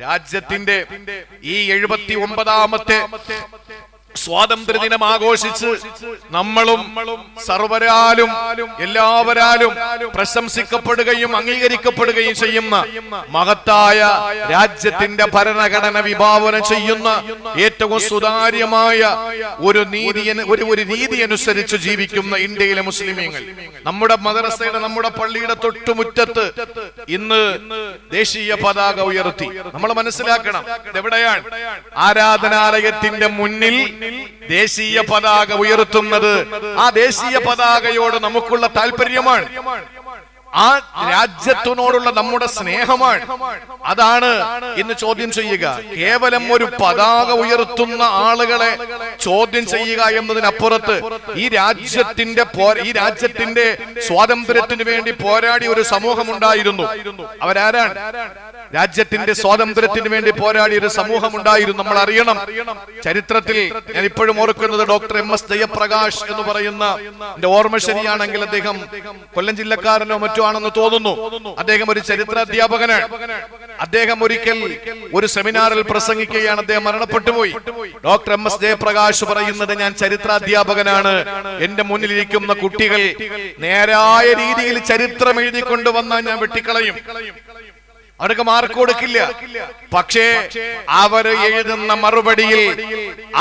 രാജ്യത്തിന്റെ ഈ എഴുപത്തി ഒമ്പതാമത്തെ സ്വാതന്ത്ര്യ ദിനം ആഘോഷിച്ച് നമ്മളും സർവരാലും എല്ലാവരാലും പ്രശംസിക്കപ്പെടുകയും അംഗീകരിക്കപ്പെടുകയും ചെയ്യുന്ന മഹത്തായ രാജ്യത്തിന്റെ ഭരണഘടന വിഭാവന ചെയ്യുന്ന ഏറ്റവും സുതാര്യമായ ഒരു നീതി ഒരു ഒരു രീതി അനുസരിച്ച് ജീവിക്കുന്ന ഇന്ത്യയിലെ മുസ്ലിമീങ്ങൾ. നമ്മുടെ മദ്രസയുടെ നമ്മുടെ പള്ളിയുടെ തൊട്ടുമുറ്റത്ത് ഇന്ന് ദേശീയ പതാക ഉയർത്തി. നമ്മൾ മനസ്സിലാക്കണം എവിടെയാണ് ആരാധനാലയത്തിന്റെ മുന്നിൽ ദേശീയ പതാക ഉയർത്തുന്നത് ആ ദേശീയ പതാകയോട് നമുക്കുള്ള താല്പര്യമാണ് ആ രാജ്യത്തിനോടുള്ള നമ്മുടെ സ്നേഹമാണ്. അതാണ് ഇന്ന് ചോദ്യം ചെയ്യുക. കേവലം ഒരു പതാക ഉയർത്തുന്ന ആളുകളെ ചോദ്യം ചെയ്യുക എന്നതിനപ്പുറത്ത് ഈ രാജ്യത്തിന്റെ ഈ രാജ്യത്തിന്റെ സ്വാതന്ത്ര്യത്തിന് വേണ്ടി പോരാടിയ ഒരു സമൂഹം ഉണ്ടായിരുന്നു അവരാരാണ്? രാജ്യത്തിന്റെ സ്വാതന്ത്ര്യത്തിന് വേണ്ടി പോരാടിയ ഒരു സമൂഹം ഉണ്ടായിരുന്നു നമ്മൾ അറിയണം. ചരിത്രത്തിൽ ഞാൻ ഇപ്പോഴും ഓർക്കുന്നത് ഡോക്ടർ എം എസ് ജയപ്രകാശ് എന്ന് പറയുന്ന എന്റെ ഓർമ്മ ശരിയാണെങ്കിൽ അദ്ദേഹം കൊല്ലം ജില്ലക്കാരനോ മറ്റോ ആണെന്ന് തോന്നുന്നു. അദ്ദേഹം ഒരു ചരിത്ര അധ്യാപകനാണ് അദ്ദേഹം ഒരിക്കൽ ഒരു സെമിനാറിൽ പ്രസംഗിക്കുകയാണ്. അദ്ദേഹം മരണപ്പെട്ടുപോയി ഡോക്ടർ എം എസ് ജയപ്രകാശ് പറയുന്നത് ഞാൻ ചരിത്ര അധ്യാപകനാണ് എന്റെ മുന്നിലിരിക്കുന്ന കുട്ടികൾ നേരായ രീതിയിൽ ചരിത്രം എഴുതി കൊണ്ടുവന്നാൽ ഞാൻ വെട്ടിക്കളയും. അവർക്ക് മാർക്ക് കൊടുക്കില്ല. പക്ഷേ അവർ എഴുതുന്ന മറുപടിയിൽ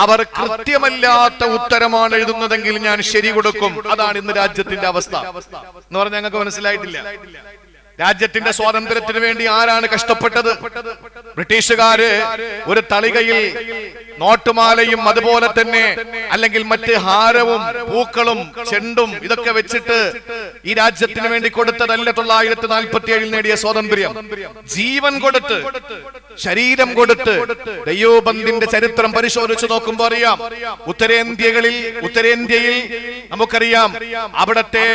അവർ കൃത്യമല്ലാത്ത ഉത്തരമാണ് എഴുതുന്നതെങ്കിൽ ഞാൻ ശരി കൊടുക്കും. അതാണ് ഇന്ന് രാജ്യത്തിന്റെ അവസ്ഥ. എന്ന് പറഞ്ഞാൽ ഞങ്ങൾക്ക് മനസ്സിലായിട്ടില്ല. രാജ്യത്തിന്റെ സ്വാതന്ത്ര്യത്തിന് വേണ്ടി ആരാണ് കഷ്ടപ്പെട്ടത്? ബ്രിട്ടീഷുകാര് ഒരു തളികയിൽ നോട്ടുമാലയും അതുപോലെ തന്നെ അല്ലെങ്കിൽ മറ്റ് ഹാരവും പൂക്കളും ചെണ്ടും ഇതൊക്കെ വെച്ചിട്ട് ഈ രാജ്യത്തിന് വേണ്ടി കൊടുത്തതല്ല തൊള്ളായിരത്തി നാൽപ്പത്തി ഏഴിൽ നേടിയ സ്വാതന്ത്ര്യം. ജീവൻ കൊടുത്ത് ശരീരം കൊടുത്ത് ദയോബന്ധിന്റെ ചരിത്രം പരിശോധിച്ചു നോക്കുമ്പോൾ അറിയാം. ഉത്തരേന്ത്യകളിൽ ഉത്തരേന്ത്യയിൽ നമുക്കറിയാം അവിടത്തെ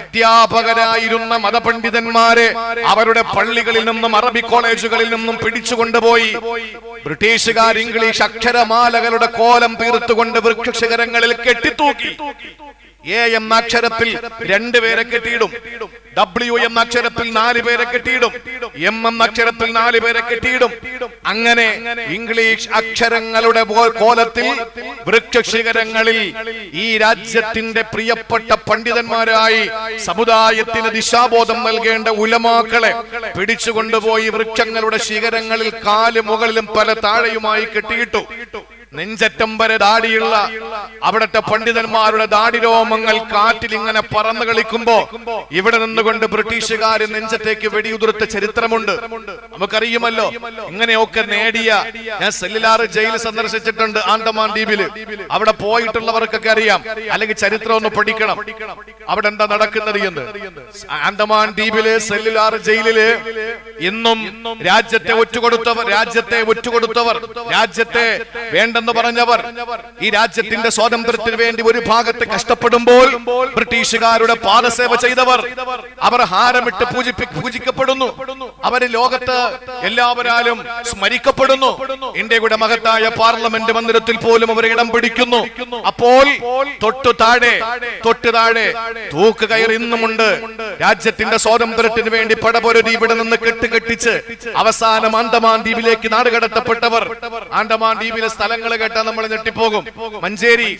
അധ്യാപകരായിരുന്ന മതപണ്ഡിതന്മാരെ അവരുടെ പള്ളികളിൽ നിന്നും അറബി കോളേജുകളിൽ നിന്നും പിടിച്ചുകൊണ്ടുപോയി. ബ്രിട്ടീഷുകാർ ഇംഗ്ലീഷ് അക്ഷരമാലകളുടെ കോലം തീർത്തുകൊണ്ട് വൃക്ഷശിഖരങ്ങളിൽ കെട്ടിത്തൂക്കി. എ എന്ന അക്ഷരത്തിൽ രണ്ടുപേരെ കെട്ടിയിടും. ഡബ്ല്യു എന്ന അക്ഷരത്തിൽ നാല് പേരെ കെട്ടിയിടും. എം എന്ന അക്ഷരത്തിൽ നാല് പേരെ കെട്ടിയിടും. അങ്ങനെ ഇംഗ്ലീഷ് അക്ഷരങ്ങളുടെ കോലത്തിൽ വൃക്ഷശിഖരങ്ങളിൽ ഈ രാജ്യത്തിന്റെ പ്രിയപ്പെട്ട പണ്ഡിതന്മാരായി സമുദായത്തിന് ദിശാബോധം നൽകേണ്ട ഉലമാക്കളെ പിടിച്ചുകൊണ്ടുപോയി വൃക്ഷങ്ങളുടെ ശിഖരങ്ങളിൽ കാൽ മുകളിലും പല താഴെയുമായി കെട്ടിയിട്ടു. നെഞ്ചറ്റം വരെ ദാടിയുള്ള അവിടത്തെ പണ്ഡിതന്മാരുടെ ദാടി രോമങ്ങൾ കാറ്റിൽ ഇങ്ങനെ പറന്നു കളിക്കുമ്പോ ഇവിടെ നിന്നുകൊണ്ട് ബ്രിട്ടീഷുകാർ നെഞ്ചത്തേക്ക് വെടിയുതിർത്ത ചരിത്രമുണ്ട്. നമുക്കറിയുമല്ലോ ഇങ്ങനെയൊക്കെ നേടിയ ഞാൻ സെല്ലുലാർ ജയിൽ സന്ദർശിച്ചിട്ടുണ്ട് ആൻഡമാൻ ദ്വീപിൽ. അവിടെ പോയിട്ടുള്ളവർക്കൊക്കെ അറിയാം. അല്ലെങ്കിൽ ചരിത്രം ഒന്ന് പഠിക്കണം. അവിടെ എന്താ നടക്കുന്നത് എന്ന്. ആൻഡമാൻ ദ്വീപിൽ സെല്ലുലാർ ജയിലിൽ ഇന്നും രാജ്യത്തെ ഒറ്റുകൊടുത്തവർ രാജ്യത്തെ ഒറ്റുകൊടുത്തവർ രാജ്യത്തെ വേണ്ടെന്ന് പറഞ്ഞവർ ഈ രാജ്യത്തിന്റെ സ്വാതന്ത്ര്യത്തിന് വേണ്ടി ഒരു ഭാഗത്ത് കഷ്ടപ്പെടുമ്പോൾ ബ്രിട്ടീഷുകാരുടെ പാദസേവ ചെയ്തവർ അവർ ഹാരമിട്ട് പൂജിക്കപ്പെടുന്നു. അവർ ലോകത്ത് എല്ലാവരാലും സ്മരിക്കപ്പെടുന്നു. ഇന്ത്യയുടെ മഹത്തായ പാർലമെന്റ് മന്ദിരത്തിൽ പോലും അവർ ഇടം പിടിക്കുന്നു. അപ്പോൾ തൊട്ടു താഴെ തൊട്ടു താഴെ തൂക്ക് കയറി ഇന്നുമുണ്ട് രാജ്യത്തിന്റെ സ്വാതന്ത്ര്യത്തിന് വേണ്ടി പടപൊരുതി ഇവിടെ നിന്ന് കെട്ടുകെട്ടിച്ച് അവസാനം ആൻഡമാൻ ദ്വീപിലേക്ക് നാടുകടത്തപ്പെട്ടവർ. ആൻഡമാൻ ദ്വീപിലെ സ്ഥലങ്ങൾ കേട്ടാൽ നമ്മൾ ഞെട്ടിപ്പോകും. മഞ്ചേരി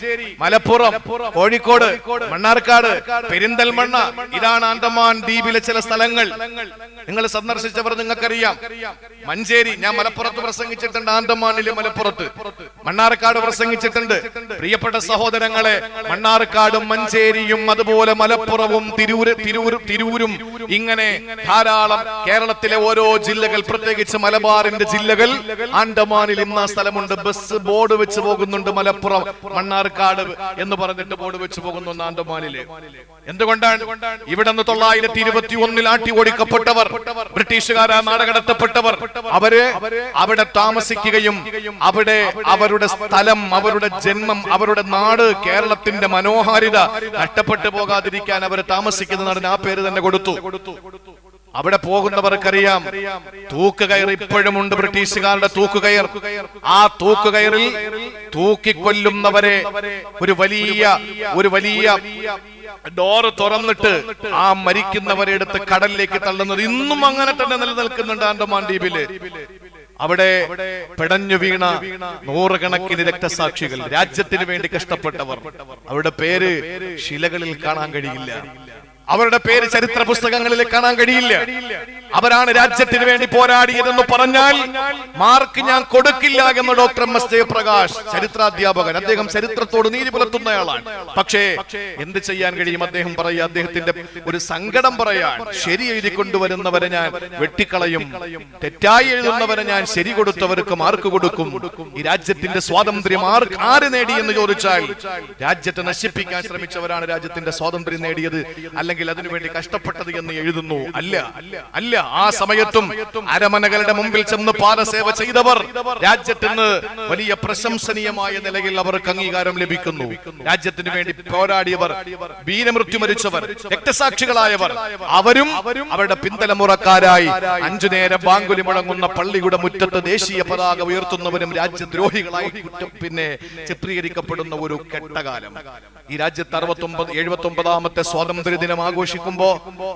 മലപ്പുറം കോഴിക്കോട് മണ്ണാർക്കാട് പെരിന്തൽമണ്ണ ഇതാണ് ആൻഡമാൻ ദ്വീപിലെ ചില സ്ഥലങ്ങൾ. നിങ്ങൾ സന്ദർശിച്ചവർ നിങ്ങൾക്കറിയാം. മഞ്ചേരി ഞാൻ മലപ്പുറത്ത് പ്രസംഗിച്ചിട്ടുണ്ട് ആൻഡമാനിലെ മലപ്പുറത്ത്. മണ്ണാർക്കാട് പ്രസംഗിച്ചിട്ടുണ്ട്. പ്രിയപ്പെട്ട സഹോദരങ്ങളെ മണ്ണാർക്കാടും മഞ്ചേരിയും അതുപോലെ മലപ്പുറവും തിരൂര് തിരൂര് തിരൂരും ഇങ്ങനെ ധാരാളം കേരളത്തിലെ ഓരോ ജില്ലകൾ പ്രത്യേകിച്ച് മലബാറിന്റെ ജില്ലകൾ ആൻഡമാനിൽ ഇന്ന് സ്ഥലമുണ്ട്. ബസ് ബോർഡ് വെച്ച് പോകുന്നുണ്ട് മലപ്പുറം മണ്ണാർക്കാട് എന്ന് പറഞ്ഞിട്ട് ബോർഡ് വെച്ച് പോകുന്നു ആൻഡമാനിൽ എന്തുകൊണ്ടാണ്? ഇവിടെ നിന്ന് തൊള്ളായിരത്തി ഇരുപത്തി ഒന്നിൽ ആട്ടി ഓടിക്കപ്പെട്ടവർ ബ്രിട്ടീഷുകാരാ നാടകടത്തപ്പെട്ടവർ അവർ അവിടെ താമസിക്കുകയും അവിടെ അവരുടെ സ്ഥലം അവരുടെ ജന്മം അവരുടെ നാട് കേരളത്തിന്റെ മനോഹാരിത നഷ്ടപ്പെട്ടു പോകാതിരിക്കാൻ അവർ താമസിക്കുന്ന ആ പേര് തന്നെ കൊടുത്തു. അവിടെ പോകുന്നവർക്കറിയാം തൂക്കുകയർ ഇപ്പോഴും ഉണ്ട് ബ്രിട്ടീഷുകാരുടെ തൂക്കുകയർ. ആ തൂക്കുകയറിൽ തൂക്കിക്കൊല്ലുന്നവരെ ഒരു വലിയ ഒരു വലിയ ഡോറ് തുറന്നിട്ട് ആ മരിക്കുന്നവരെ എടുത്ത് കടലിലേക്ക് തള്ളുന്നത് ഇന്നും അങ്ങനെ തന്നെ നിലനിൽക്കുന്നുണ്ട് ആൻഡമാൻ ദ്വീപിൽ. അവിടെ പിടഞ്ഞു വീണ നൂറുകണക്കിന് രക്തസാക്ഷികൾ രാജ്യത്തിന് വേണ്ടി കഷ്ടപ്പെട്ടവർ. അവരുടെ പേര് ശിലകളിൽ കാണാൻ കഴിയില്ല. അവരുടെ പേര് ചരിത്ര പുസ്തകങ്ങളിൽ കാണാൻ കഴിയില്ല. അവരാണ് രാജ്യത്തിന് വേണ്ടി പോരാടിയതെന്ന് പറഞ്ഞാൽ മാർക്ക് ഞാൻ കൊടുക്കില്ല എന്ന് ഡോക്ടർ എം എസ് ജയപ്രകാശ് ചരിത്രാധ്യാപകൻ. അദ്ദേഹം ചരിത്രത്തോട് നീതി പുലർത്തുന്നയാളാണ്. പക്ഷേ എന്ത് ചെയ്യാൻ കഴിയും? അദ്ദേഹം പറയുക അദ്ദേഹത്തിന്റെ ഒരു സങ്കടം പറയാൻ ശരി എഴുതി കൊണ്ടുവരുന്നവരെ ഞാൻ വെട്ടിക്കളയും. തെറ്റായി എഴുതുന്നവരെ ഞാൻ ശരി കൊടുത്തവർക്ക് മാർക്ക് കൊടുക്കും. ഈ രാജ്യത്തിന്റെ സ്വാതന്ത്ര്യം ആർക്ക് ആര് നേടി എന്ന് ചോദിച്ചാൽ രാജ്യത്തെ നശിപ്പിക്കാൻ ശ്രമിച്ചവരാണ് രാജ്യത്തിന്റെ സ്വാതന്ത്ര്യം നേടിയത്. അല്ലെങ്കിൽ അതിനുവേണ്ടി കഷ്ടപ്പെട്ടത് എന്ന് എഴുതുന്നു. അല്ല. അല്ല. ആ സമയത്തും അരമനകളുടെ മുമ്പിൽ ചെന്ന് പാദസേവ ചെയ്തവർ രാജ്യത്തിന് വലിയ പ്രശംസനീയമായ നിലയിൽ അവർക്ക് അംഗീകാരം ലഭിക്കുന്നു. രാജ്യത്തിന് വേണ്ടി പോരാടിയവർ വീരമൃത്യു മരിച്ചവർ രക്തസാക്ഷികളായവർ അവരും അവരുടെ പിന്തലമുറക്കാരായി അഞ്ചു നേരം ബാങ്കുലി മുഴങ്ങുന്ന പള്ളിയുടെ മുറ്റത്ത് ദേശീയ പതാക ഉയർത്തുന്നവരും രാജ്യദ്രോഹികളായി കുറ്റം പിന്നെ ചിത്രീകരിക്കപ്പെടുന്ന ഒരു കെട്ടകാലം. ഈ രാജ്യത്ത് അറുപത്തി ഒമ്പത് എഴുപത്തി ഒമ്പതാമത്തെ സ്വാതന്ത്ര്യ ദിനം ആഘോഷിക്കുമ്പോ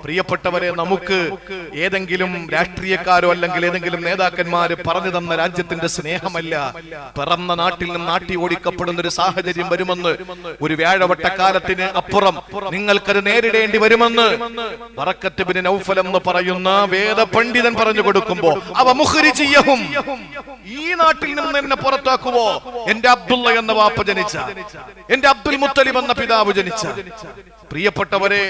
പ്രിയപ്പെട്ടവരെ നമുക്ക് ഏതെങ്കിലും രാഷ്ട്രീയക്കാരോ അല്ലെങ്കിൽ ഏതെങ്കിലും നേതാക്കന്മാര് പറഞ്ഞു തന്ന രാജ്യത്തിന്റെ സ്നേഹമല്ല. പിറന്ന നാട്ടിൽ നിന്ന് നാട്ടി ഓടിക്കപ്പെടുന്ന ഒരു സാഹചര്യം വരുമെന്ന് ഒരു വ്യാഴവട്ടക്കാലത്തിന് അപ്പുറം നിങ്ങൾക്കത് നേരിടേണ്ടി വരുമെന്ന് വറക്കത്ത് ബിൻ നൗഫൽ എന്ന് പറയുന്ന വേദ പണ്ഡിതൻ പറഞ്ഞു കൊടുക്കുമ്പോ അവ മുഖരിജിയഹും ഈ നാട്ടിൽ നിന്ന് എന്നെ പുറത്താക്കുവോ? എന്റെ അബ്ദുള്ള എന്ന വാപ്പ ജനിച്ച എന്റെ അബ്ദുൽ മുത്തലിബ് എന്ന പിതാവ് ജനിച്ച പ്രിയപ്പെട്ടവരെ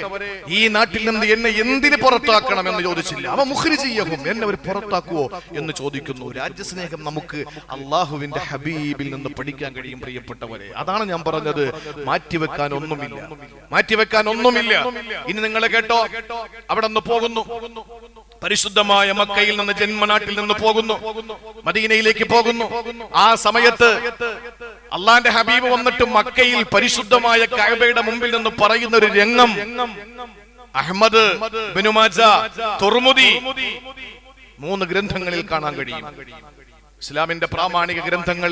ഈ നാട്ടിൽ നിന്ന് എന്നെ എന്തിന് പുറത്താക്കണം എന്ന് ചോദിച്ചില്ല. അവ മുഖരി ചെയ്യവും എന്നെ അവർ പുറത്താക്കുവോ എന്ന് ചോദിക്കുന്നു. രാജ്യസ്നേഹം നമുക്ക് അള്ളാഹുവിന്റെ ഹബീബിൽ നിന്ന് പഠിക്കാൻ കഴിയും പ്രിയപ്പെട്ടവരെ. അതാണ് ഞാൻ പറഞ്ഞത്. മാറ്റിവെക്കാൻ ഒന്നുമില്ല. മാറ്റിവെക്കാൻ ഒന്നുമില്ല. ഇനി നിങ്ങൾ കേട്ടോ? അവിടെ നിന്ന് പോകുന്നു. പരിശുദ്ധമായ മക്കയിൽ നിന്ന് ജന്മനാട്ടിൽ നിന്ന് പോകുന്നു. മദീനയിലേക്ക് പോകുന്നു. ആ സമയത്ത് അള്ളാന്റെ ഹബീബ് വന്നിട്ട് മക്കയിൽ പരിശുദ്ധമായ കഅബയുടെ മുമ്പിൽ നിന്ന് പറയുന്ന ഒരു രംഗം. അഹമ്മദ് ബിനുമാജ തുർമുദി. മൂന്ന് ഗ്രന്ഥങ്ങളിൽ കാണാൻ കഴിയും. ഇസ്ലാമിന്റെ പ്രാമാണിക ഗ്രന്ഥങ്ങൾ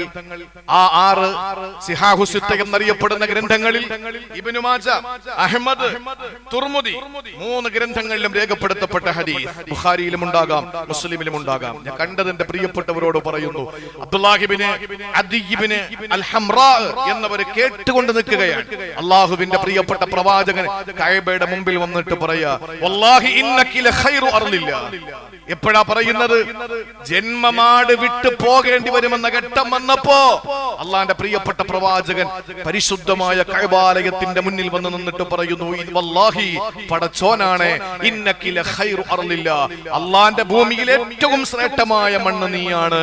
ആ ആറ് സിഹാഹുസിത്ത എന്നറിയപ്പെടുന്ന ഗ്രന്ഥങ്ങളിൽ ഇബ്നു മാജ അഹമ്മദ് തുർമുദി മൂന്ന് ഗ്രന്ഥങ്ങളിലും രേഖപ്പെടുത്തപ്പെട്ട ഹദീസ്. ബുഖാരിയിലും ഉണ്ടാകാം മുസ്ലിമിലും ഉണ്ടാകാം. ഞാൻ കണ്ടതിന്റെ പ്രിയപ്പെട്ടവരോട് പറയുന്നു അബ്ദുല്ലാഹിബിന് അദിബിന് അൽ ഹംറാ എന്നവർ കേട്ടുകൊണ്ട് നിൽക്കുകയാണ്. അള്ളാഹുവിന്റെ പ്രിയപ്പെട്ട പ്രവാചകൻ കഅബയുടെ മുമ്പിൽ വന്നിട്ട് പറയാ വല്ലാഹി എപ്പോഴാ പറയുന്നത്? ജന്മമാട് വിട്ടു പോകേണ്ടി വരുമെന്ന ഘട്ടം വന്നപ്പോ അള്ളാന്റെ പ്രിയപ്പെട്ട പ്രവാചകൻ പരിശുദ്ധമായ കൈബാലയത്തിന്റെ മുന്നിൽ വന്ന് നിന്നിട്ട് പറയുന്നു "ഇ- വല്ലാഹി പടച്ചോനാണ് അള്ളാന്റെ ഭൂമിയിൽ ഏറ്റവും ശ്രേഷ്ഠമായ മണ്ണ് നീയാണ്.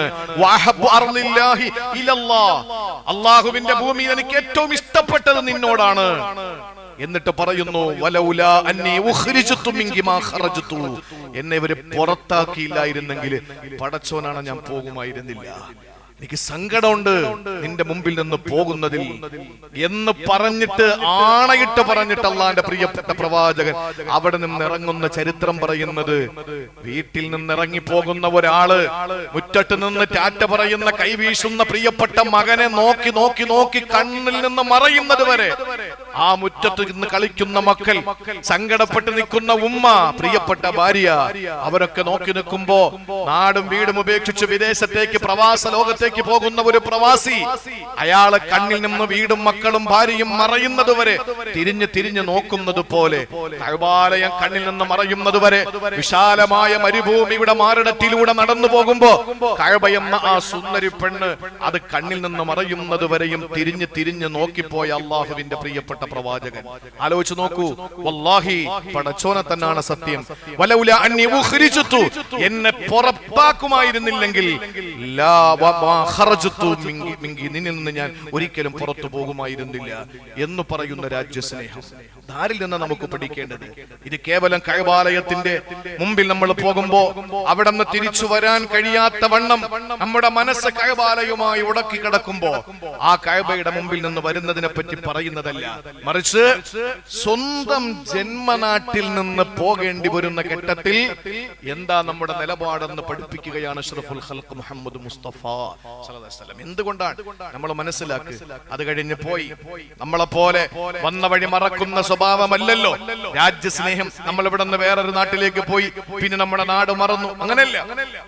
അള്ളാഹുവിന്റെ ഭൂമിയിൽ എനിക്ക് ഏറ്റവും ഇഷ്ടപ്പെട്ടത് നിന്നോടാണ്. എന്നിട്ട് പറയുന്നു എന്നെ ഇവർ പുറത്താക്കിയില്ലായിരുന്നെങ്കിൽ പടച്ചോനാണ് ഞാൻ പോകുമായിരുന്നില്ല. എനിക്ക് സങ്കടമുണ്ട്. നിന്റെ മുമ്പിൽ നിന്ന് പോകുന്നതിൽ എന്ന് പറഞ്ഞിട്ട് ആണയിട്ട് പറഞ്ഞിട്ട് അള്ളാന്റെ പ്രിയപ്പെട്ട പ്രവാചകൻ അവിടെ നിന്ന് ഇറങ്ങുന്ന ചരിത്രം പറയുന്നത് വീട്ടിൽ നിന്ന് ഇറങ്ങി പോകുന്ന ഒരാൾ മുറ്റത്ത് നിന്ന് ടാറ്റ പറയുന്ന കൈവീശുന്ന പ്രിയപ്പെട്ട മകനെ നോക്കി നോക്കി നോക്കി കണ്ണിൽ നിന്ന് മറയുന്നത് വരെ ആ മുറ്റത്ത് നിന്ന് കളിക്കുന്ന മക്കൾ സങ്കടപ്പെട്ട് നിൽക്കുന്ന ഉമ്മ പ്രിയപ്പെട്ട ഭാര്യ. അവരൊക്കെ നോക്കി നിൽക്കുമ്പോ നാടും വീടും ഉപേക്ഷിച്ച് വിദേശത്തേക്ക് പ്രവാസ ലോകത്തേക്ക് പോകുന്ന ഒരു പ്രവാസി അയാൾ കണ്ണിൽ നിന്ന് വീടും മക്കളും ഭാര്യയും മറയുന്നത് വരെ തിരിഞ്ഞ് തിരിഞ്ഞ് നോക്കുന്നത് പോലെ കഴുപാലയം കണ്ണിൽ നിന്ന് മറയുന്നത് വരെ വിശാലമായ മരുഭൂമിയുടെ മാറിടത്തിലൂടെ നടന്നു പോകുമ്പോ കഴബയെന്ന ആ സുന്ദരി പെണ്ണ് അത് കണ്ണിൽ നിന്ന് മറയുന്നത് വരെയും തിരിഞ്ഞ് തിരിഞ്ഞ് നോക്കിപ്പോയ അള്ളാഹുവിന്റെ പ്രിയപ്പെട്ട പ്രവാചകൻ. ആലോചിച്ച് നോക്കൂ വല്ലാഹി പടച്ചോനെ തന്നെയാണ് സത്യം. വലൗല എന്നെ പുറത്താക്കുമായിരുന്നില്ലെങ്കിൽ ലാ നിന്നിൽ നിന്ന് ഞാൻ ഒരിക്കലും പുറത്തു പോകുമായിരുന്നില്ല എന്ന് പറയുന്ന രാജ്യസ്നേഹം. ധാരിൽ നിന്ന് നമുക്ക് പഠിക്കേണ്ടത് ഇത് കേവലം കൈവാലയത്തിന്റെ മുമ്പിൽ നമ്മൾ പോകുമ്പോ അവിടെ നിന്ന് തിരിച്ചു വരാൻ കഴിയാത്ത വണ്ണം നമ്മുടെ മനസ്സ് കൈവാലയുമായി ഉടക്കി കിടക്കുമ്പോ ആ കൈബയുടെ മുമ്പിൽ നിന്ന് വരുന്നതിനെ പറ്റി പറയുന്നതല്ല. മറിച്ച് സ്വന്തം ജന്മനാട്ടിൽ നിന്ന് പോകേണ്ടി വരുന്ന ഘട്ടത്തിൽ എന്താ നമ്മുടെ നിലപാടെന്ന് പഠിപ്പിക്കുകയാണ് അഷ്റഫുൽ ഖൽഖ് മുഹമ്മദ് മുസ്തഫ. എന്തുകൊണ്ടാണ് നമ്മൾ മനസ്സിലാക്കി? അത് കഴിഞ്ഞ് പോയി. നമ്മളെ പോലെ വന്ന വഴി മറക്കുന്ന സ്വഭാവമല്ലല്ലോ. രാജ്യസ്നേഹം നമ്മൾ ഇവിടെ നിന്ന് വേറൊരു നാട്ടിലേക്ക് പോയി. പിന്നെ നമ്മുടെ നാട് മറന്നു. അങ്ങനെയല്ല.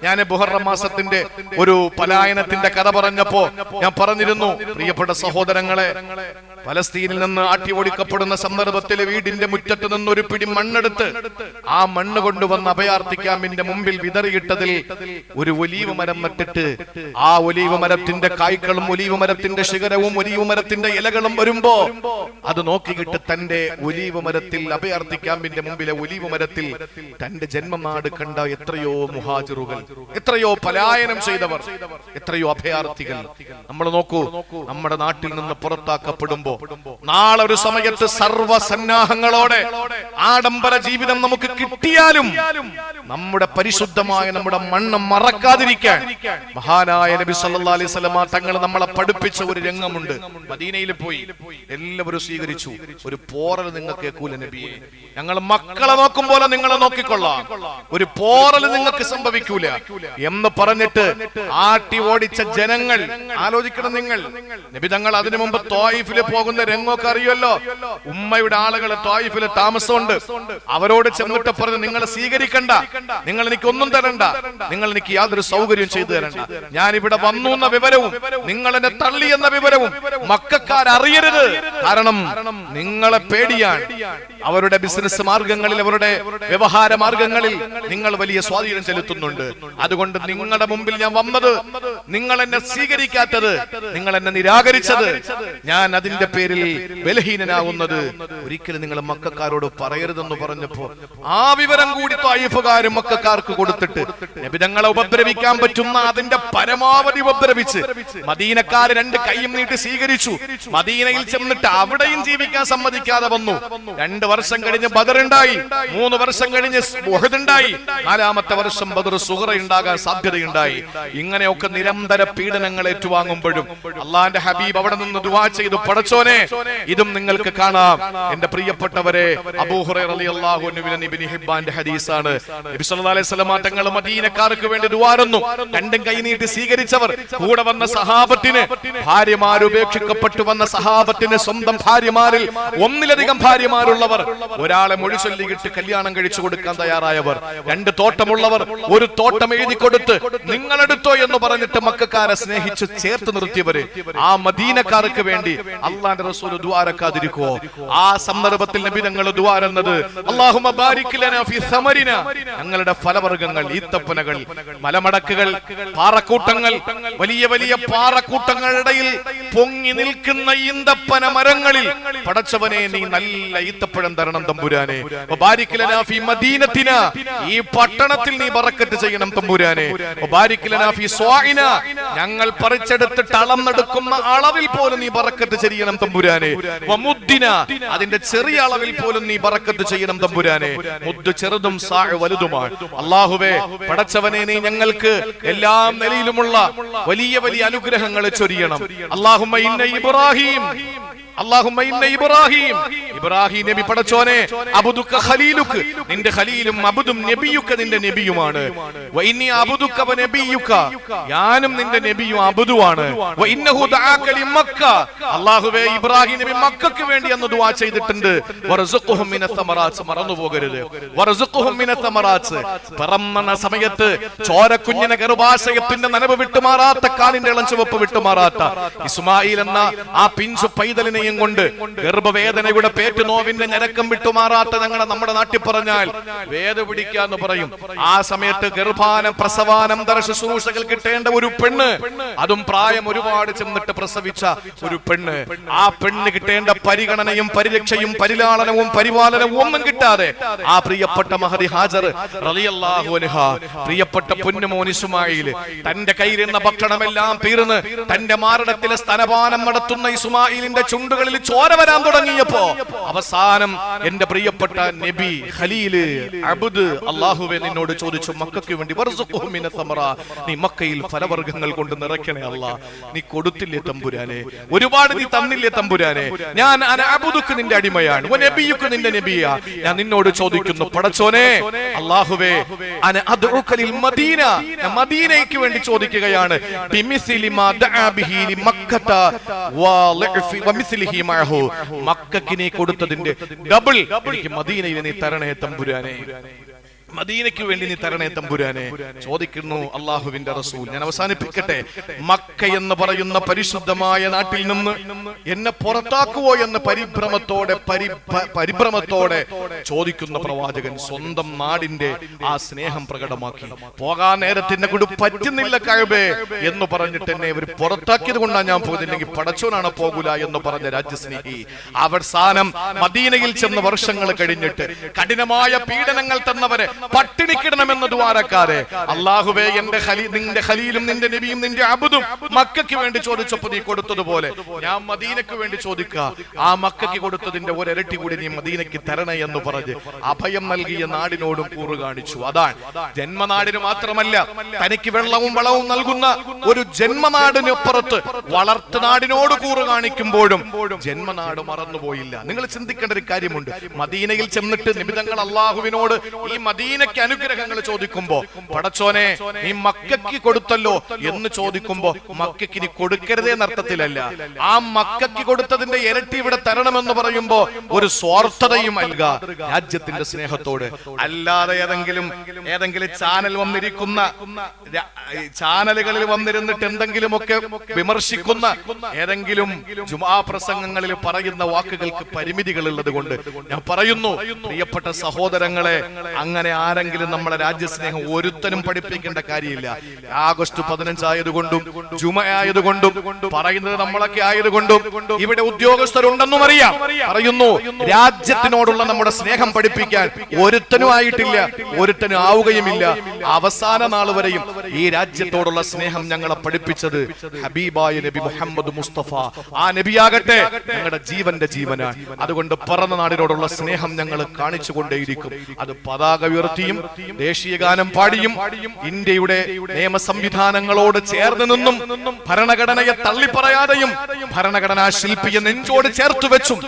ഞാൻ ബുഹറ മാസത്തിന്റെ ഒരു പലായനത്തിന്റെ കഥ പറഞ്ഞപ്പോ ഞാൻ പറഞ്ഞിരുന്നു പ്രിയപ്പെട്ട സഹോദരങ്ങളെ പലസ്തീനിൽ നിന്ന് ആട്ടി ഓടിക്കപ്പെടുന്ന സന്ദർഭത്തിൽ വീടിന്റെ മുറ്റത്ത് നിന്ന് ഒരു പിടി മണ്ണെടുത്ത് ആ മണ്ണ് കൊണ്ടുവന്ന് അഭയാർത്ഥി ക്യാമ്പിന്റെ മുമ്പിൽ വിതറിയിട്ടതിൽ ഒരു ഒലീവ് മരം നട്ടിട്ട് ആ ഒലീവ് മരത്തിന്റെ കായ്ക്കളും ഒലീവ് മരത്തിന്റെ ശിഖരവും ഒലീവ് മരത്തിന്റെ ഇലകളും വരുമ്പോ അത് നോക്കിയിട്ട് തന്റെ ഒലീവ് മരത്തിൽ അഭയാർത്ഥി ക്യാമ്പിന്റെ മുമ്പിലെ ഒലീവ് മരത്തിൽ തന്റെ ജന്മനാട് കണ്ട എത്രയോ മുഹാജിറുകൾ എത്രയോ പലായനം ചെയ്തവർ എത്രയോ അഭയാർത്ഥികൾ. നമ്മൾ നോക്കൂ നമ്മുടെ നാട്ടിൽ നിന്ന് പുറത്താക്കപ്പെടുമ്പോ നാളെ ഒരു സമയത്ത് സർവസന്നാഹങ്ങളോടെ ആഡംബര ജീവിതം നമുക്ക് കിട്ടിയാലും നമ്മുടെ പരിശുദ്ധമായ നമ്മുടെ മണ്ണ് മറക്കാതിരിക്കാൻ മഹാനായ നബി സല്ലല്ലാഹു അലൈഹി തങ്ങൾ നമ്മളെ പഠിപ്പിച്ച ഒരു രംഗമുണ്ട്. മദീനയിൽ പോയി. എല്ലാവരും സ്വീകരിച്ചു. ഒരു പോറൽ നിങ്ങൾക്ക് കേൾക്കൂല നബിയെ. ഞങ്ങൾ മക്കളെ നോക്കും പോലെ നിങ്ങളെ നോക്കിക്കൊള്ളാം. ഒരു പോറൽ നിങ്ങൾക്ക് സംഭവിക്കൂല. എന്ന് പറഞ്ഞിട്ട് ആട്ടി ഓടിച്ച ജനങ്ങൾ. ആലോചിക്കണം നിങ്ങൾ. നബി തങ്ങൾ അതിനു മുമ്പ് തോയിഫിൽ പോകുന്ന രംഗമൊക്കെ അറിയുമല്ലോ? ഉമ്മയുടെ ആളുകൾ തോയിഫിൽ താമസമുണ്ട്. അവരോട് ചെന്നിട്ട് പറഞ്ഞ് നിങ്ങൾ സ്വീകരിക്കണ്ട. നിങ്ങൾ എനിക്ക് ഒന്നും തരണ്ട. നിങ്ങൾ എനിക്ക് യാതൊരു സൗകര്യം ചെയ്തു തരണ്ട. ഞാൻ ഇവിടെ വന്നു എന്ന വിവരവും നിങ്ങൾ എന്നെ തള്ളി എന്ന വിവരവും മക്കാർ അറിയരുത് കാരണം നിങ്ങളെ പേടിയാണ്. അവരുടെ ബിസിനസ് മാർഗങ്ങളിൽ അവരുടെ വ്യവഹാര മാർഗങ്ങളിൽ നിങ്ങൾ വലിയ സ്വാധീനം ചെലുത്തുന്നുണ്ട്. അതുകൊണ്ട് നിങ്ങളുടെ മുമ്പിൽ ഞാൻ വന്നത് നിങ്ങൾ എന്നെ സ്വീകരിക്കാത്തത് നിങ്ങൾ എന്നെ നിരാകരിച്ചത്. ഞാൻ അതിന്റെ പേരിൽ ബലഹീനനാവുന്നത് ഒരിക്കലും നിങ്ങൾ മക്കാരോട് പറയരുതെന്ന് പറഞ്ഞപ്പോ ആ വിവരം കൂടി തായിഫുകാരും മക്കാർക്ക് കൊടുത്തിട്ട് നബിതങ്ങളെ ഉപദ്രവിക്കാൻ പറ്റുന്ന അതിന്റെ പരമാവധി ഉപദ്രവിച്ച് മദീനക്കാർ രണ്ട് കൈയും നീട്ടി സ്വീകരിച്ചു. മദീനയിൽ ചെന്നിട്ട് അവിടെയും ജീവിക്കാൻ സമ്മതിക്കാതെ വന്നു. രണ്ട് വർഷം കഴിഞ്ഞ് ബദറുണ്ടായി. മൂന്ന് വർഷം കഴിഞ്ഞ് ഉണ്ടായി നാലാമത്തെ വർഷം ബദർ സുഹറ ഉണ്ടാകാൻ സാധ്യതയുണ്ടായി. ഇങ്ങനെയൊക്കെ നിരന്തര പീഡനങ്ങൾ ഏറ്റുവാങ്ങുമ്പോഴും അള്ളാന്റെ ഹബീബ് അവിടെ നിന്ന് ദുവാ ചെയ്തു. പടച്ചോനെ ഇതും നിങ്ങൾക്ക് കാണാം. എന്റെ പ്രിയപ്പെട്ടവരെ ഹദീസാണ്. തങ്ങൾ മദീനക്കാർക്ക് വേണ്ടി ദുവാരുന്നു രണ്ടും കൈനീട്ടി സ്വീകരിച്ചവർ. കൂടെ വന്ന സഹാബത്തിന് ഭാര്യമാർ ഉപേക്ഷിക്കപ്പെട്ടു വന്ന സഹാബത്തിന് സ്വന്തം ഭാര്യമാരിൽ ഒന്നിലധികം ഭാര്യമാരുള്ളവർ ഒരാളെ മൊഴി ചൊല്ലിയിട്ട് കല്യാണം കഴിച്ചു കൊടുക്കാൻ തയ്യാറായവർ രണ്ട് തോട്ടമുള്ളവർ ഒരു തോട്ടം എഴുതി കൊടുത്ത് നിങ്ങളെടുത്തോ എന്ന് പറഞ്ഞിട്ട് മക്കാരെ സ്നേഹിച്ച് ചേർത്ത് നിർത്തിയവര് ആ മദീനക്കാർക്ക് വേണ്ടി അള്ളാന്റെ റസൂൽ ദ്വാരക്കാതിരിക്കുവോ ആ സന്ദർഭത്തിൽ നബി ഞങ്ങൾ ദ്വാരെന്നത് ഞങ്ങളുടെ ഫലവർഗങ്ങൾ ഈത്തപ്പനകൾ മലമടക്കുകൾ പാറക്കൂട്ടങ്ങൾ വലിയ വലിയ പാറക്കൂട്ടങ്ങളുടെ ഇടയിൽ പൊങ്ങി നിൽക്കുന്ന ഈന്തപ്പന മരങ്ങളിൽ പടച്ചവനെ നീ നല്ല ഈത്തപ്പഴം തരണം തമ്പുരാനെ. മദീനത്തിന. ഈ പട്ടണത്തിൽ നീ ബറക്കത്ത് ചെയ്യണം തമ്പുരാനെ. ഞങ്ങൾ പറിച്ചെടുത്തിട്ട് അളന്നെടുക്കുന്ന അളവിൽ പോലും നീ ബറക്കത്ത് ചെയ്യണം തമ്പുരാനെ. അതിന്റെ ചെറിയ അളവിൽ പോലും നീ ബറക്കത്ത് ചെയ്യണം തമ്പുരാനെ. മുദ്ദ് ചെറുതും വലുതുമാണ്. അള്ളാഹുവേ പടച്ചവനെ നീ ഞങ്ങൾക്ക് എല്ലാ നിലയിലുമുള്ള വലിയ വലിയ അനുഗ്രഹങ്ങൾ ചൊരിയണം. അള്ളാഹുമ്മ ഇന്ന ഇബ്രാഹിം. ഇബ്രാഹിം. ഇബ്രാഹിം. നബി പടച്ചോനെ അബ്ദുക ഖലീലുക്ക് നിന്റെ ഖലീലും അബ്ദും നബിയുക്ക നിന്റെ നബിയുമാണ്. ഞാനും നിന്റെ നബിയും വഇന്നഹു ദആക അല്ലാഹുവേ ഇബ്രാഹിം നബി മക്കക്ക് വേണ്ടി അന്ന് ദുആ ചെയ്തിട്ടുണ്ട്. മിന തമറാത്ത് മറന്നു പോകരുത്. വറസുഖുഹും മിന തമറാത്ത്. പറന്ന സമയത്ത് ചോരക്കുഞ്ഞിനെ ഗർഭാശയത്തിന്റെ നനവ് വിട്ടുമാറാത്ത കാലിന്റെ ഇളഞ്ചുവപ്പ് വിട്ടുമാറാത്ത ഇസ്മായിൽ എന്ന ആ പിഞ്ചു പൈതലിനെയും കൊണ്ട് ഗർഭവേദനയുടെ പേറ്റ് നോവിന്റെ ഞരക്കം വിട്ടുമാറാത്ത ഞങ്ങളുടെ നമ്മുടെ നാട്ടിൽ പറഞ്ഞാൽ വേദ പിടിക്കാന്ന് പറയും. ആ സമയത്ത് ഗർഭാനം പ്രസവാനന്തര ശുശ്രൂഷകൾ കിട്ടേണ്ട ഒരു പെണ്ണ് അതും പ്രായം ഒരുപാട് ചെന്നിട്ട് പ്രസവിച്ച ഒരു പെണ്ണ്. ആ പെണ്ണ് കിട്ടേണ്ട പരിഗണനയും പരിരക്ഷയും പരിലാളനവും പരിപാലനവും ഒന്നും കിട്ടാതെ ആ പ്രിയപ്പെട്ട മഹതി ഹാജർ പ്രിയപ്പെട്ട പൊന്നുമോനിസുമായി തന്റെ കയ്യിലിരുന്ന ഭക്ഷണമെല്ലാം തീർന്ന് തന്റെ മാറിടത്തിലെ സ്തനപാനം നടത്തുന്ന ഇസുമായിലിന്റെ ചുണ്ട് ചുണ്ടുകളിൽ ചോര വരാൻ തുടങ്ങിയപ്പോ അവസാനം എന്റെ പ്രിയപ്പെട്ട നബി ഖലീൽ അബുദ് അള്ളാഹുവെ നിന്നോട് ചോദിച്ചു മക്കൾക്ക് വേണ്ടി. നീ മക്കയിൽ ഫലവർഗങ്ങൾ കൊണ്ട് നിറയ്ക്കണേ അല്ല നീ കൊടുത്തില്ലേ തമ്പുരാനെ? ഒരുപാട് നീ തന്നില്ലേ തമ്പുരാനെ? ഞാൻ അബുദുക്ക് നിന്റെ അടിമയാണ്. നബിയുക്ക് നിന്റെ നബിയാ. ഞാൻ നിന്നോട് ചോദിക്കുന്നു പടച്ചോനെ അള്ളാഹുവേ മദീന. മദീനയ്ക്ക് വേണ്ടി ചോദിക്കുകയാണ്. മക്കക്ക് നീ കൊടുത്തതിന്റെ ഡബിൾ എനിക്ക് മദീനയിൽ നീ തരണേ തമ്പുരാനെ. മദീനയ്ക്ക് വേണ്ടി നീ തരണേ തമ്പുരാനെ. ചോദിക്കുന്നു അള്ളാഹുവിന്റെ റസൂൽ. ഞാൻ അവസാനിപ്പിക്കട്ടെ. മക്ക എന്ന് പറയുന്ന പരിശുദ്ധമായ നാട്ടിൽ നിന്ന് എന്നെ പുറത്താക്കുവോ എന്ന് പരിഭ്രമത്തോടെ പരിഭ്രമത്തോടെ ചോദിക്കുന്ന പ്രവാചകൻ സ്വന്തം നാടിന്റെ ആ സ്നേഹം പ്രകടമാക്കി. പോകാൻ നേരത്തിന്റെ കൊണ്ട് പറ്റുന്നില്ല കഴിവേ എന്ന് പറഞ്ഞിട്ട് എന്നെ ഇവർ പുറത്താക്കിയത് കൊണ്ടാണ് ഞാൻ പോകുന്നില്ലെങ്കിൽ പടച്ചോനാണ് പോകൂല എന്ന് പറഞ്ഞ രാജ്യസ്നേഹി. അവസാനം മദീനയിൽ ചെന്ന് വർഷങ്ങൾ കഴിഞ്ഞിട്ട് കഠിനമായ പീഡനങ്ങൾ തന്നവരെ പട്ടിണിക്കിടണമെന്ന് ദ്വാരക്കാരെ. അള്ളാഹുബേ എന്റെ നിന്റെ ഖലീലും നിന്റെ നബിയും നിന്റെ അബുദും മക്കയ്ക്ക് വേണ്ടി ചോദിച്ചപ്പോ നീ കൊടുത്തതുപോലെ. ഞാൻ മദീനക്ക് വേണ്ടി ചോദിക്കുക. ആ മക്കയ്ക്ക് കൊടുത്തതിന്റെ ഒരിരട്ടി കൂടി നീ മദീനക്ക് തരണേ എന്ന് പറഞ്ഞ് അഭയം നൽകിയ നാടിനോടും കൂറു കാണിച്ചു. അതാണ്. ജന്മനാടിന് മാത്രമല്ല തനിക്ക് വെള്ളവും വളവും നൽകുന്ന ഒരു ജന്മനാടിന് പുറത്ത് വളർത്തു നാടിനോട് കൂറ് കാണിക്കുമ്പോഴും ജന്മനാട് മറന്നുപോയില്ല. നിങ്ങൾ ചിന്തിക്കേണ്ട ഒരു കാര്യമുണ്ട്. മദീനയിൽ ചെന്നിട്ട് നിമിതങ്ങൾ അള്ളാഹുവിനോട് ഈ മദീനയ്ക്ക് അനുഗ്രഹങ്ങൾ ചോദിക്കുമ്പോ പടച്ചോനെ നീ മക്കയ്ക്ക് കൊടുത്തല്ലോ എന്ന് ചോദിക്കുമ്പോ മക്കയ്ക്ക് നീ കൊടുക്കരുതേ എന്നർത്ഥത്തിലല്ല ആ മക്കയ്ക്ക് കൊടുത്തതിന്റെ ഇരട്ടി ഇവിടെ തരണമെന്ന് പറയുമ്പോ ഒരു സ്വാർത്ഥതയും നൽകുക രാജ്യത്തിന്റെ സ്നേഹത്തോട്. അല്ലാതെ ഏതെങ്കിലും ഏതെങ്കിലും ചാനൽ വന്നിരിക്കുന്ന ചാനലുകളിൽ വന്നിരുന്നിട്ട് എന്തെങ്കിലുമൊക്കെ വിമർശിക്കുന്ന ഏതെങ്കിലും ജുമാ പ്രസംഗങ്ങളിൽ പറയുന്ന വാക്കുകൾക്ക് പരിമിതികൾ ഉള്ളത് കൊണ്ട് ഞാൻ പറയുന്നു പ്രിയപ്പെട്ട സഹോദരങ്ങളെ അങ്ങനെ ആരെങ്കിലും നമ്മളെ രാജ്യസ്നേഹം ഒരുത്തനും പഠിപ്പിക്കേണ്ട കാര്യമില്ല. ആഗസ്റ്റ് പതിനഞ്ചായതുകൊണ്ടും ജുമ ആയതുകൊണ്ടും പറയുന്നത് നമ്മളൊക്കെ ആയതുകൊണ്ടും ഇവിടെ ഉദ്യോഗസ്ഥരുണ്ടെന്നും അറിയാം. പറയുന്നു രാജ്യത്തിനോടുള്ള നമ്മുടെ സ്നേഹം പഠിപ്പിക്കാൻ ഒരുത്തനും ആയിട്ടില്ല ഒരുത്തനും ആവുകയുമില്ല. അവസാന നാൾ വരെയും ഈ രാജ്യത്തോടുള്ള സ്നേഹം ഞങ്ങളെ പഠിപ്പിച്ചത് ഹബീബായ നബി മുഹമ്മദ് മുസ്തഫ. ആ നബിയാകട്ടെ ഞങ്ങളുടെ ജീവന്റെ ജീവനാണ്. അതുകൊണ്ട് പറന്ന നാടിനോടുള്ള സ്നേഹം ഞങ്ങൾ കാണിച്ചു കൊണ്ടേയിരിക്കും അത് പതാക ഉയർത്തിയും ദേശീയ ഗാനം പാടിയും ഇന്ത്യയുടെ നിയമ സംവിധാനങ്ങളോട് ചേർന്ന് നിന്നും ഭരണഘടനയെ തള്ളിപ്പറയാതെയും ഭരണഘടനാ ശില്പിയെ നെഞ്ചോട് ചേർത്തു വെച്ചും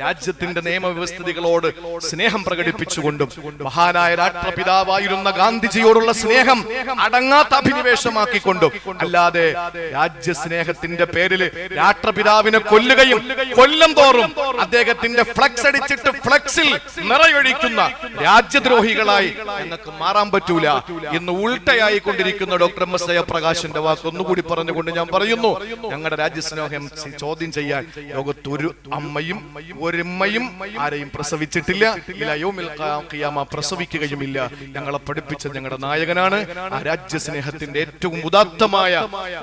രാജ്യത്തിന്റെ നിയമവ്യവസ്ഥിതികളോട് സ്നേഹം പ്രകടിപ്പിച്ചുകൊണ്ടും മഹാനായ രാഷ്ട്രപിതാവായിരുന്ന ഗാന്ധിജിയോടുള്ള സ്നേഹം അടങ്ങാത്ത അഭിനിവേശമാക്കിക്കൊണ്ടും അല്ലാതെ രാജ്യസ്നേഹത്തിന്റെ പേരിൽ രാഷ്ട്രപിതാവിനെ കൊല്ലുകയും കൊല്ലം തോറും അദ്ദേഹത്തിന്റെ ഫ്ലക്സ് അടിച്ചിട്ട് ഫ്ലക്സിൽ നിറയൊഴിക്കുന്ന രാജ്യദ്രോഹികളായി ഞങ്ങൾക്ക് മാറാൻ പറ്റൂല. ഇന്ന് ഉൾട്ടയായി കൊണ്ടിരിക്കുന്ന ഡോക്ടർ എം എസ് ജയപ്രകാശിന്റെ വാക്ക് ഒന്നുകൂടി പറഞ്ഞുകൊണ്ട് ഞാൻ പറയുന്നു. ഞങ്ങളുടെ രാജ്യസ്നേഹം ചോദ്യം ചെയ്യാൻ ലോകത്തൊരു അമ്മയും ഒരുമ്മയും ആരെയും പ്രസവിച്ചിട്ടില്ല. പ്രസവിക്കുകയുമില്ല. ഞങ്ങളെ പഠിപ്പിച്ച ഞങ്ങളുടെ നായകനാണ്. ആ രാജ്യസ്നേഹത്തിന്റെ ഏറ്റവും ഉദാത്തമായ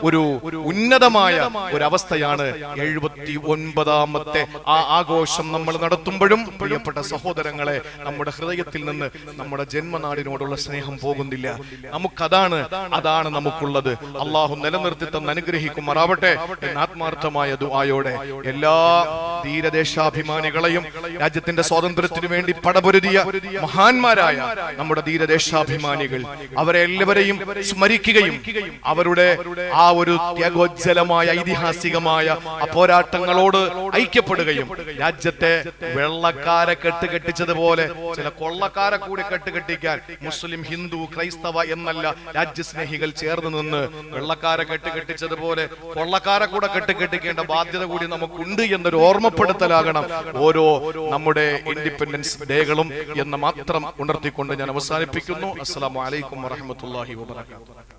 ഒരു ഉന്നതമായ ഒരു അവസ്ഥയാണ് എഴുപത്തി ഒൻപതാമത്തെ ആ ആഘോഷം നമ്മൾ നടത്തുമ്പോഴും പ്രിയപ്പെട്ട സഹോദരങ്ങളെ നമ്മുടെ ഹൃദയത്തിൽ നിന്ന് നമ്മുടെ ജന്മനാടിനോടുള്ള സ്നേഹം പോകുന്നില്ല. നമുക്കതാണ് അതാണ് നമുക്കുള്ളത്. അള്ളാഹു നിലനിർത്തി തന്ന് അനുഗ്രഹിക്കുമാറാവട്ടെ എന്ന ആത്മാർത്ഥമായ ദുആയോടെ എല്ലാ ധീരദേശാഭിമാനികളെയും രാജ്യത്തിന്റെ സ്വാതന്ത്ര്യത്തിന് വേണ്ടി പടപൊരുതിയ മഹാന്മാരായ നമ്മുടെ ധീരദേശാഭിമാനികൾ അവരെ എല്ലാവരെയും സ്മരിക്കുകയും അവരുടെ ആ ഒരു ത്യാഗോജ്ജലമായ ഐതിഹാസികമായ പോരാട്ടങ്ങളോട് ഐക്യപ്പെടുകയും രാജ്യത്തെ വെള്ളക്കാരെ കെട്ടുകെട്ടിച്ചതുപോലെ ചില കൊള്ളക്കാരെ കൂടി കെട്ടുകെട്ടിക്കാൻ മുസ്ലിം ഹിന്ദു ക്രൈസ്തവ എന്നല്ല രാജ്യസ്നേഹികൾ ചേർന്ന് നിന്ന് വെള്ളക്കാരെ കെട്ടുകെട്ടിച്ചതുപോലെ കൊള്ളക്കാരെ കൂടെ കെട്ടുകെട്ടിക്കേണ്ട ബാധ്യത കൂടി നമുക്കുണ്ട് എന്നൊരു ഓർമ്മപ്പെടുത്തലാകണം. ഓരോ നമ്മുടെ ഇൻഡിപെൻഡൻസ് ഡേകളും എന്ന് മാത്രം ഉണർത്തിക്കൊണ്ട് ഞാൻ അവസാനിപ്പിക്കുന്നു. അസ്സലാമു അലൈക്കും വറഹ്മത്തുള്ളാഹി വബറകാതുഹു.